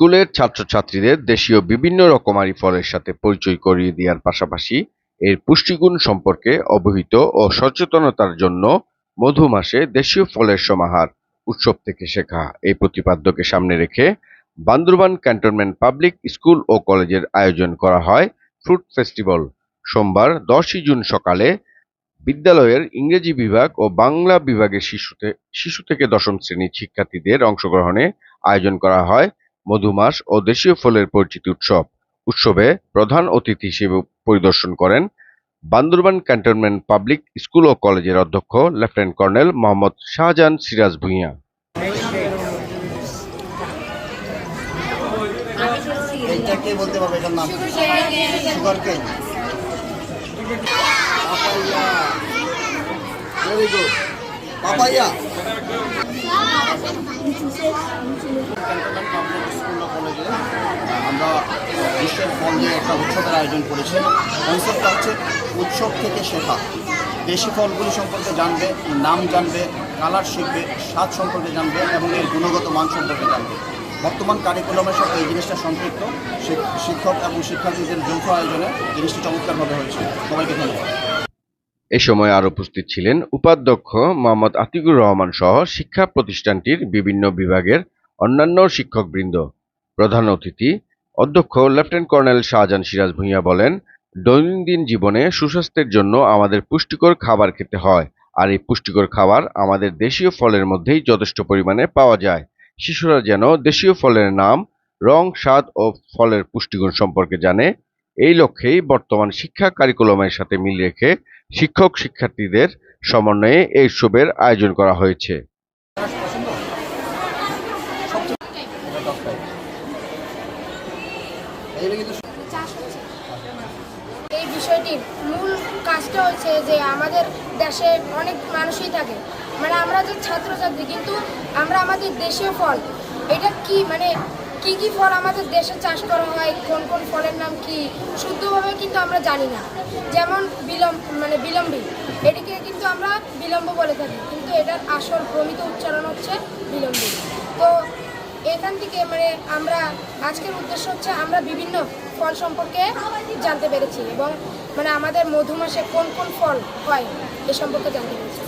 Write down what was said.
স্কুলের ছাত্রছাত্রীদের দেশীয় বিভিন্ন রকমারি ফলের সাথে পরিচয় করিয়ে দেওয়ার পাশাপাশি এর পুষ্টিগুণ সম্পর্কে অবহিত ও সচেতনতার জন্য মধু মাসে দেশীয় ফলের সমাহার উৎসব থেকে শেখা। এই প্রতিপাদ্যকে সামনে রেখে বান্দরবান ক্যান্টনমেন্ট পাবলিক স্কুল ও কলেজের আয়োজন করা হয় ফ্রুট ফেস্টিভ্যাল। সোমবার দশই জুন সকালে বিদ্যালয়ের ইংরেজি বিভাগ ও বাংলা বিভাগের শিশুতে শিশু থেকে দশম শ্রেণির শিক্ষার্থীদের অংশগ্রহণে আয়োজন করা হয় মধুমাস ও দেশীয় ফলের পরিচিতি উৎসব। উৎসবে প্রধান অতিথি হিসেবে পরিদর্শন করেন বান্দরবান ক্যান্টনমেন্ট পাবলিক স্কুল ও কলেজের অধ্যক্ষ lieutenant colonel Mohammad Shahjahan Siraj Bhuiyan. Papaya. আমরা বিশ্বের ফল নিয়ে একটা উৎসবের আয়োজন করেছি হচ্ছে উৎসব থেকে শেখা দেশি ফলগুলি সম্পর্কে জানবে নাম জানবে কালার শিখবে স্বাদ সম্পর্কে জানবে এবং এর গুণগত মান জানবে বর্তমান কারিকুলামের সাথে এই জিনিসটা সম্পৃক্ত শিক্ষক এবং শিক্ষার্থীদের যৌথ আয়োজনে জিনিসটি চমৎকারভাবে হয়েছে সবাইকে ধন্যবাদ এ সময় আর উপস্থিত ছিলেন উপাধ্যক্ষ মোহাম্মদ আতিকুর রহমান সহ শিক্ষা প্রতিষ্ঠানটির বিভিন্ন বিভাগের অন্যান্য শিক্ষকবৃন্দ। প্রধান অতিথি, অধ্যক্ষ লেফটেন্যান্ট কর্নেল শাহজাহান সিরাজ ভূঁইয়া বলেন, দৈনন্দিন জীবনে সুস্বাস্থ্যের জন্য আমাদের পুষ্টিকর খাবার খেতে হয়, আর এই পুষ্টিকর খাবার আমাদের দেশীয় ফলের মধ্যেই যথেষ্ট পরিমাণে পাওয়া যায়। শিশুরা যেন দেশীয় ফলের নাম, রং, স্বাদ ও ফলের পুষ্টিগুণ সম্পর্কে জানে এই লক্ষ্যেই বর্তমান শিক্ষা কারিকুলামের সাথে মিল রেখে শিক্ষক শিক্ষার্থীদের সমন্বয়ে এই উৎসবের আয়োজন করা হয়েছে। এই বিষয়টির মূল কাজটা হচ্ছে যে আমাদের দেশে অনেক মানুষই থাকে। মানে আমরা যে ছাত্রছাত্রী, কিন্তু আমরা আমাদের দেশীয় ফল, এটা কি মানে কি কি ফল আমাদের দেশে চাষ করা হয়, কোন কোন ফলের নাম কি, শুদ্ধভাবে কিন্তু আমরা জানি না। যেমন বিলম্ব মানে বিলম্বী, এটিকে কিন্তু আমরা বিলম্ব বলে থাকি, কিন্তু এটার আসল প্রমিত উচ্চারণ হচ্ছে বিলম্বী। তো এখান থেকে মানে আমরা, আজকের উদ্দেশ্য হচ্ছে আমরা বিভিন্ন ফল সম্পর্কে জানতে পেরেছি এবং মানে আমাদের মধু মাসে কোন কোন ফল হয়, এ সম্পর্কে জানতে পেরেছি।